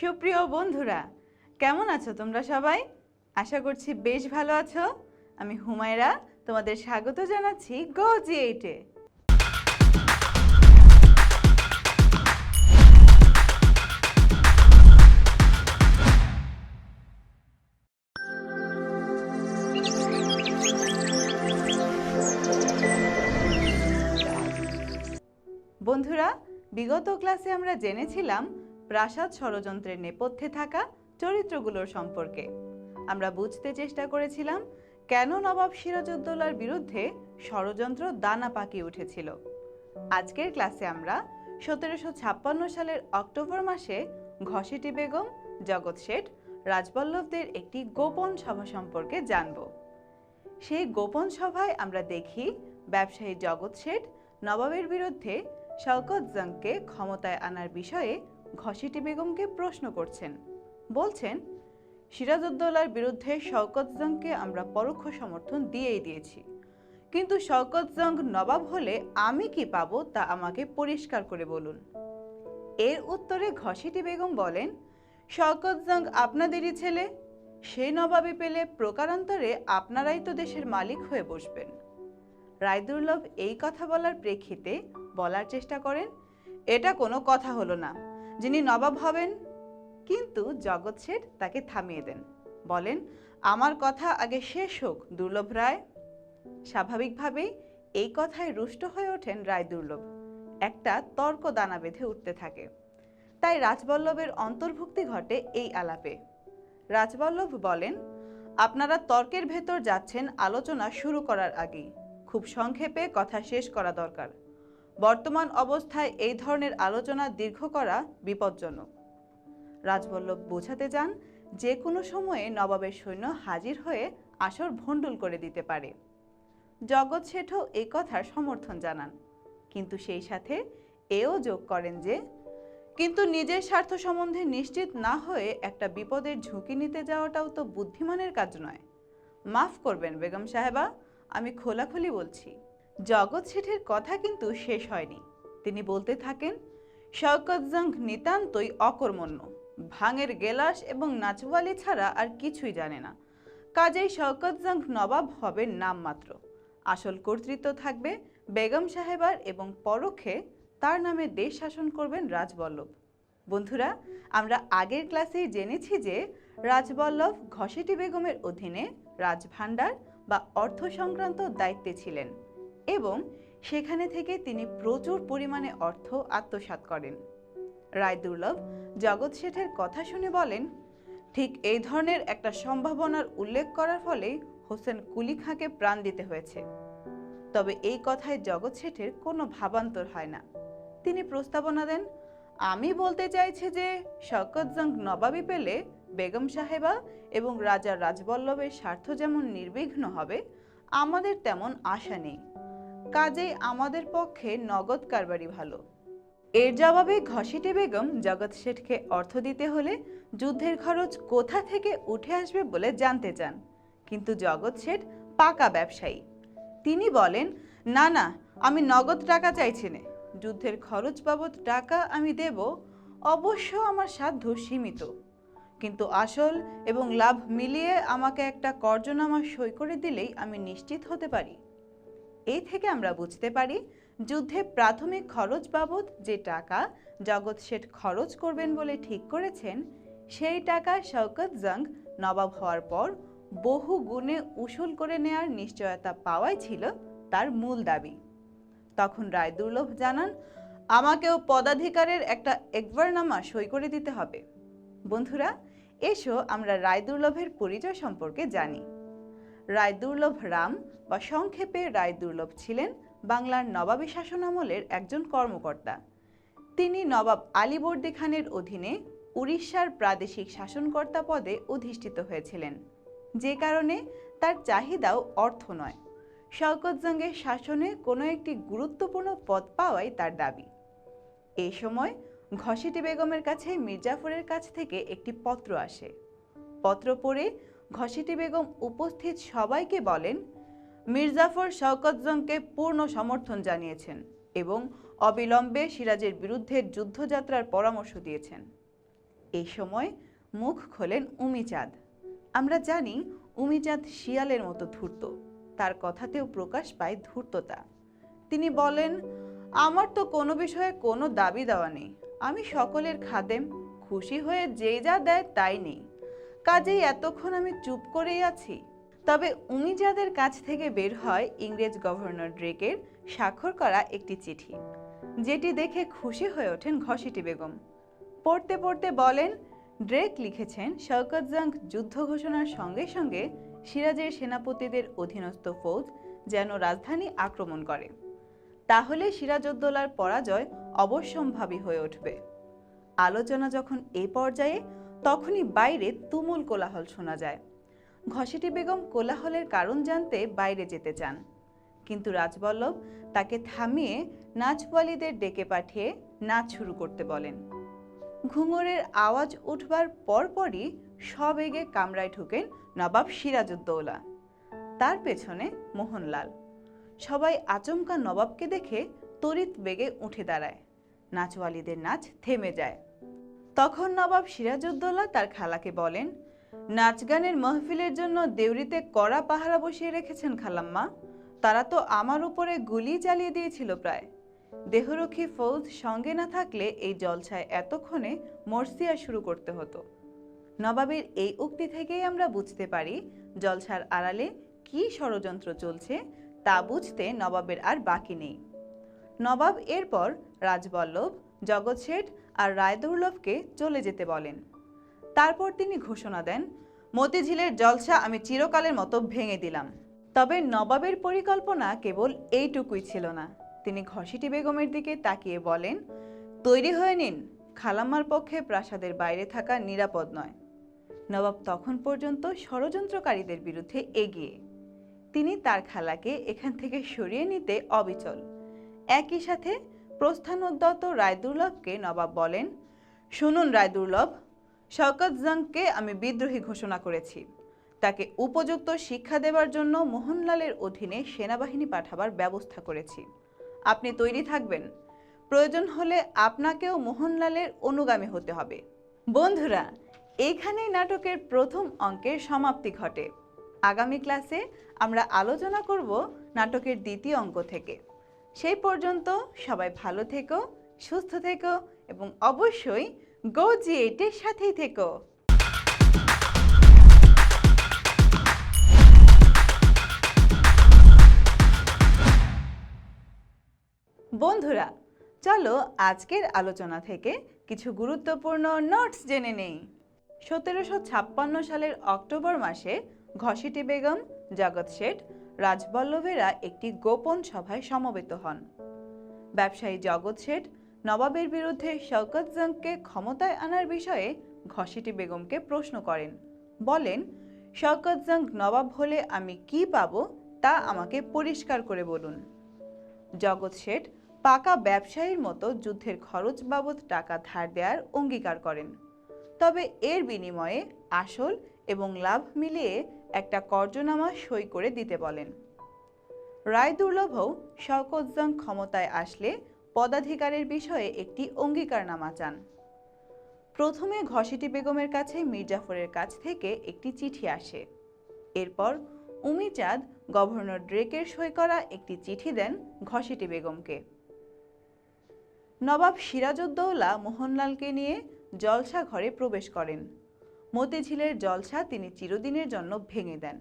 সুপ্রিয় বন্ধুরা, কেমন আছো তোমরা সবাই? আশা করছি বেশ ভালো আছো। আমি হুমায়রা, তোমাদের স্বাগত জানাচ্ছি গো জি এইটে বন্ধুরা, বিগত ক্লাসে আমরা জেনেছিলাম প্রাসাদ ষড়যন্ত্রের নেপথ্যে থাকা চরিত্রগুলোর সম্পর্কে। আমরা বুঝতে চেষ্টা করেছিলাম কেন নবাব সিরাজউদ্দৌলার বিরুদ্ধে ষড়যন্ত্র দানা পাকিয়ে উঠেছিল। আজকের ক্লাসে আমরা সতেরোশো ছাপ্পান্ন সালের অক্টোবর মাসে ঘসেটি বেগম, জগৎ শেঠ, রাজবল্লভদের একটি গোপন সভা সম্পর্কে জানব। সেই গোপন সভায় আমরা দেখি ব্যবসায়ী জগৎ শেঠ নবাবের বিরুদ্ধে শওকত জংকে ক্ষমতায় আনার বিষয়ে ঘসিটি বেগমকে প্রশ্ন করছেন। বলছেন, সিরাজউদ্দৌলার বিরুদ্ধে শওকত জংকে আমরা পরোক্ষ সমর্থন দিয়েই দিয়েছি। কিন্তু শওকত জং নবাব হলে আমি কি পাবো তা আমাকে পরিষ্কার করে বলুন। এর উত্তরে ঘসিটি বেগম বলেন, শওকত জং আপনাদেরই ছেলে সেই নবাবি পেলে প্রকারান্তরে আপনারাই তো দেশের মালিক হয়ে বসবেন। রায়দুর্লভ এই কথা বলার প্রেক্ষিতে বলার চেষ্টা করেন, এটা কোনো কথা হলো না। যিনি নবাব হবেন, কিন্তু জগৎ শেঠ তাকে থামিয়ে দেন। বলেন, আমার কথা আগে শেষ হোক, দুর্লভ রায়। স্বাভাবিকভাবেই এই কথায় রুষ্ট হয়ে ওঠেন রায় দুর্লভ। একটা তর্ক দানা বেঁধে উঠতে থাকে। তাই রাজবল্লভের অন্তর্ভুক্তি ঘটে এই আলাপে। রাজবল্লভ বলেন, আপনারা তর্কের ভেতর যাচ্ছেন আলোচনা শুরু করার আগেই। খুব সংক্ষেপে কথা শেষ করা দরকার। বর্তমান অবস্থায় এই ধরনের আলোচনা দীর্ঘ করা বিপজ্জনক। রাজবল্লভ বোঝাতে যান যে কোনো সময়ে নবাবের সৈন্য হাজির হয়ে আসর ভণ্ডুল করে দিতে পারে। জগৎ শেঠও এই কথার সমর্থন জানান। কিন্তু সেই সাথে এও যোগ করেন যে, কিন্তু নিজের স্বার্থ সম্বন্ধে নিশ্চিত না হয়ে একটা বিপদের ঝুঁকি নিতে যাওয়াটাও তো বুদ্ধিমানের কাজ নয়। মাফ করবেন বেগম সাহেবা, আমি খোলাখুলি বলছি। জগৎ শেঠের কথা কিন্তু শেষ হয়নি। তিনি বলতে থাকেন, শওকত জং নিতান্তই অকর্মণ্য। ভাঙের গেলাস এবং নাচওয়ালি ছাড়া আর কিছুই জানে না। কাজেই শওকত জং নবাব হবেন নামমাত্র। আসল কর্তৃত্ব থাকবে বেগম সাহেবার এবং পরোক্ষে তার নামে দেশ শাসন করবেন রাজবল্লভ। বন্ধুরা, আমরা আগের ক্লাসেই জেনেছি যে রাজবল্লভ ঘসেটি বেগমের অধীনে রাজভাণ্ডার বা অর্থ সংক্রান্ত দায়িত্বে ছিলেন। এবং সেখানে থেকে তিনি প্রচুর পরিমাণে অর্থ আত্মসাৎ করেন। রায় দুর্লভ জগৎ শেঠের কথা শুনে বলেন, ঠিক এই ধরনের একটা সম্ভাবনার উল্লেখ করার ফলেই হোসেন কুলি খাঁকে প্রাণ দিতে হয়েছে। তবে এই কথায় জগৎ শেঠের কোনো ভাবান্তর হয় না। তিনি প্রস্তাবনা দেন, আমি বলতে চাইছি যে শওকত জং নবাবি পেলে বেগম সাহেবা এবং রাজা রাজবল্লভের স্বার্থ যেমন নির্বিঘ্ন হবে, আমাদের তেমন আশা নেই। কাজেই আমাদের পক্ষে নগদ কারবারই ভালো। এর জবাবে ঘসিটি বেগম জগৎ শেঠকে অর্থ দিতে হলে যুদ্ধের খরচ কোথা থেকে উঠে আসবে বলে জানতে চান। কিন্তু জগৎ শেঠ পাকা ব্যবসায়ী। তিনি বলেন, না না, আমি নগদ টাকা চাইছি না। যুদ্ধের খরচ বাবদ টাকা আমি দেব, অবশ্য আমার সাধ্য সীমিত। কিন্তু আসল এবং লাভ মিলিয়ে আমাকে একটা কর্জনামা সই করে দিলেই আমি নিশ্চিত হতে পারি। এই থেকে আমরা বুঝতে পারি যুদ্ধে প্রাথমিক খরচ বাবদ যে টাকা জগৎ শেঠ খরচ করবেন বলে ঠিক করেছেন, সেই টাকা শওকত জং নবাব হওয়ার পর বহু গুণে উসুল করে নেয়ার নিশ্চয়তা পাওয়াই ছিল তার মূল দাবি। তখন রায় দুর্লভ জানান, আমাকেও পদাধিকারের একটা একবারনামা সই করে দিতে হবে। বন্ধুরা, এসো আমরা রায় দুর্লভের পরিচয় সম্পর্কে জানি। রায় দুর্লভ রাম বা সংক্ষেপে রায় দুর্লভ ছিলেন বাংলার নবাবী শাসনামলের একজন কর্মকর্তা। তিনি নবাব আলীবর্দী খানের অধীনে উড়িষ্যার প্রাদেশিক শাসনকর্তা পদে অধিষ্ঠিত হয়েছিলেন। যে কারণে তার চাহিদাও অর্থ নয়। শওকত জঙ্গের শাসনে কোনো একটি গুরুত্বপূর্ণ পদ পাওয়াই তার দাবি। এই সময় ঘসিটি বেগমের কাছে মির্জাফরের কাছ থেকে একটি পত্র আসে। পত্র পড়ে ঘসিটি বেগম উপস্থিত সবাইকে বলেন, মির্জাফর শওকত জংকে পূর্ণ সমর্থন জানিয়েছেন এবং অবিলম্বে সিরাজের বিরুদ্ধে যুদ্ধযাত্রার পরামর্শ দিয়েছেন। এই সময় মুখ খোলেন উমিচাঁদ। আমরা জানি উমিচাঁদ শিয়ালের মতো ধূর্ত। তার কথাতেও প্রকাশ পায় ধূর্ততা। তিনি বলেন, আমার তো কোনো বিষয়ে কোনো দাবি দেওয়া নেই। আমি সকলের খাদেম। খুশি হয়ে যে যা দেয় তাই নেই। কাজেই এতক্ষণ আমি চুপ করেই আছি। তবে উমিজাদের কাছ থেকে বের হয় ইংরেজ গভর্নর ড্রেকের, স্বাক্ষর করা একটি চিঠি, যেটি দেখে খুশি হয়ে ওঠেন ঘসিটি বেগম। পড়তে পড়তে বলেন, ড্রেক লিখেছেন শওকত জাং যুদ্ধ ঘোষণার সঙ্গে সঙ্গে সিরাজের সেনাপতিদের অধীনস্থ ফৌজ যেন রাজধানী আক্রমণ করে। তাহলে সিরাজউদ্দৌলার পরাজয় অবশ্যম্ভাবী হয়ে উঠবে। আলোচনা যখন এ পর্যায়ে তখনই বাইরে তুমুল কোলাহল শোনা যায়। ঘসেটি বেগম কোলাহলের কারণ জানতে বাইরে যেতে চান। কিন্তু রাজবল্লভ তাকে থামিয়ে নাচওয়ালিদের ডেকে পাঠিয়ে নাচ শুরু করতে বলেন। ঘুঙুরের আওয়াজ উঠবার পরপরই সবেগে কামরায় ঢুকেন নবাব সিরাজউদ্দৌলা। তার পেছনে মোহনলাল। সবাই আচমকা নবাবকে দেখে তড়িৎ বেগে উঠে দাঁড়ায়। নাচওয়ালিদের নাচ থেমে যায়। তখন নবাব সিরাজউদ্দৌলা তার খালাকে বলেন নাচ গানের মহফিলের জন্য দেউরিতে কড়া পাহারা বসিয়ে রেখেছেন খালাম্মা। তারা তো আমার উপরে গুলি চালিয়ে দিয়েছিল প্রায়। দেহরক্ষী ফৌজ সঙ্গে না থাকলে এই জলছায় এতক্ষণে মর্সিয়া শুরু করতে হতো। নবাবের এই উক্তি থেকেই আমরা বুঝতে পারি, জলছার আড়ালে কী ষড়যন্ত্র চলছে, তা বুঝতে নবাবের আর বাকি নেই। নবাব এরপর রাজবল্লভ, জগৎ শেঠ আর রায়দুর্লভকে চলে যেতে বলেন। তারপর তিনি ঘোষণা দেন, মতিঝিলের জলসা আমি চিরকালের মতো ভেঙে দিলাম। তবে নবাবের পরিকল্পনা কেবল এইটুকুই ছিল না। তিনি ঘসিটি বেগমের দিকে তাকিয়ে বলেন, তৈরি হয়ে নিন, খালাম্মার পক্ষে প্রাসাদের বাইরে থাকা নিরাপদ নয়। নবাব তখন পর্যন্ত ষড়যন্ত্রকারীদের বিরুদ্ধে এগিয়ে। তিনি তার খালাকে এখান থেকে সরিয়ে নিতে অবিচল। একই সাথে প্রস্থানোদ্যত রায়দুর্লভকে নবাব বলেন, শুনুন রায়দুর্লভ, শওকত জংকে আমি বিদ্রোহী ঘোষণা করেছি। তাকে উপযুক্ত শিক্ষা দেওয়ার জন্য মোহনলালের অধীনে সেনাবাহিনী পাঠাবার ব্যবস্থা করেছি। আপনি তৈরি থাকবেন। প্রয়োজন হলে আপনাকেও মোহনলালের অনুগামী হতে হবে। বন্ধুরা এইখানেই নাটকের প্রথম অঙ্কের সমাপ্তি ঘটে। আগামী ক্লাসে আমরা আলোচনা করব নাটকের দ্বিতীয় অঙ্ক থেকে। সেই পর্যন্ত সবাই ভালো থেকো, সুস্থ থেকো এবং অবশ্যই গো জি এইটের সাথেই থেকো। বন্ধুরা, চলো আজকের আলোচনা থেকে কিছু গুরুত্বপূর্ণ নোটস জেনে নেই। সতেরোশো ছাপ্পান্ন সালের অক্টোবর মাসে ঘসিটি বেগম জগৎ শেঠ রাজবল্লভেরা একটি গোপন সভায় সমবেত হন। ব্যবসায়ী জগৎ শেঠ নবাবের বিরুদ্ধে শওকত জংকে ক্ষমতায় আনার বিষয়ে ঘসিটি বেগমকে প্রশ্ন করেন, বলেন, শওকত জং নবাব হলে আমি কি পাব তা আমাকে পরিষ্কার করে বলুন। জগৎ শেঠ পাকা ব্যবসায়ীর মতো যুদ্ধের খরচ বাবদ টাকা ধার দেওয়ার অঙ্গীকার করেন। তবে এর বিনিময়ে আসল এবং লাভ মিলিয়ে একটা কর্জনামা সই করে দিতে বলেন। রায় দুর্লভও শওকতজং ক্ষমতায় আসলে পদাধিকারের বিষয়ে একটি অঙ্গীকারনামা চান। প্রথমে ঘসিটি বেগমের কাছে মির্জাফরের কাছ থেকে একটি চিঠি আসে। এরপর উমিচাঁদ গভর্নর ড্রেকের সই করা একটি চিঠি দেন ঘসিটি বেগমকে। নবাব সিরাজউদ্দৌলা মোহনলালকে নিয়ে জলসা ঘরে প্রবেশ করেন। মতিঝিলের জলসা তিনি চিরদিনের জন্য ভেঙে দেন।